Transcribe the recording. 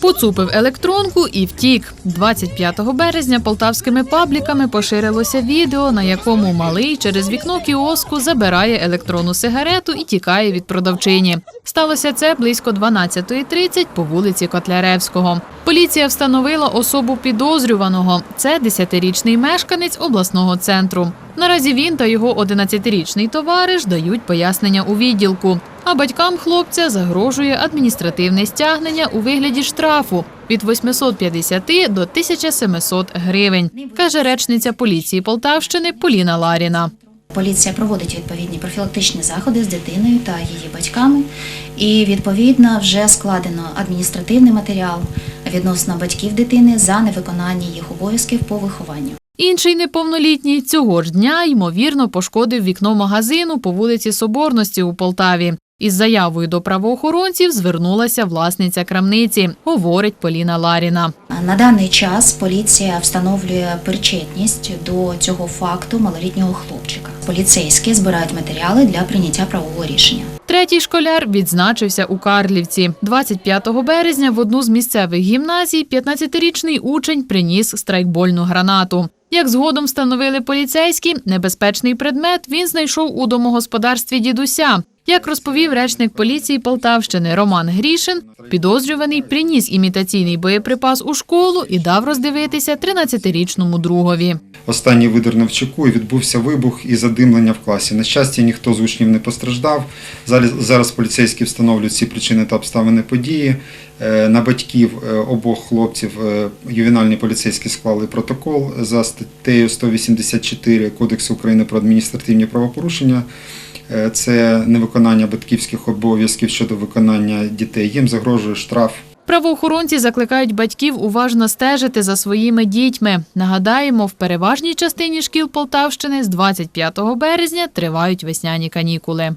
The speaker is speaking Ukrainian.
Поцупив електронку і втік. 25 березня полтавськими пабліками поширилося відео, на якому малий через вікно кіоску забирає електронну сигарету і тікає від продавчині. Сталося це близько 12.30 по вулиці Котляревського. Поліція встановила особу підозрюваного. Це 10-річний мешканець обласного центру. Наразі він та його 11-річний товариш дають пояснення у відділку. А батькам хлопця загрожує адміністративне стягнення у вигляді штрафу від 850 до 1700 гривень, каже речниця поліції Полтавщини Поліна Ларіна. Поліція проводить відповідні профілактичні заходи з дитиною та її батьками, і відповідно вже складено адміністративний матеріал відносно батьків дитини за невиконання їх обов'язків по вихованню. Інший неповнолітній цього ж дня ймовірно пошкодив вікно магазину по вулиці Соборності у Полтаві. Із заявою до правоохоронців звернулася власниця крамниці, говорить Поліна Ларіна. На даний час поліція встановлює причетність до цього факту малолітнього хлопчика. Поліцейські збирають матеріали для прийняття правового рішення. Третій школяр відзначився у Карлівці. 25 березня в одну з місцевих гімназій 15-річний учень приніс страйкбольну гранату. Як згодом встановили поліцейські, небезпечний предмет він знайшов у домогосподарстві дідуся. Як розповів речник поліції Полтавщини Роман Грішин, підозрюваний приніс імітаційний боєприпас у школу і дав роздивитися 13-річному другові. Останній видернув чеку і відбувся вибух і задимлення в класі. На щастя, ніхто з учнів не постраждав. Зараз, поліцейські встановлюють всі причини та обставини події. Е, На батьків е, обох хлопців е, ювенальні поліцейські склали протокол за статтею 184 Кодексу України про адміністративні правопорушення. Е, Це невиконання батьківських обов'язків щодо виконання дітей. Їм загрожує штраф Правоохоронці закликають батьків уважно стежити за своїми дітьми. Нагадаємо, в переважній частині шкіл Полтавщини з 25 березня тривають весняні канікули.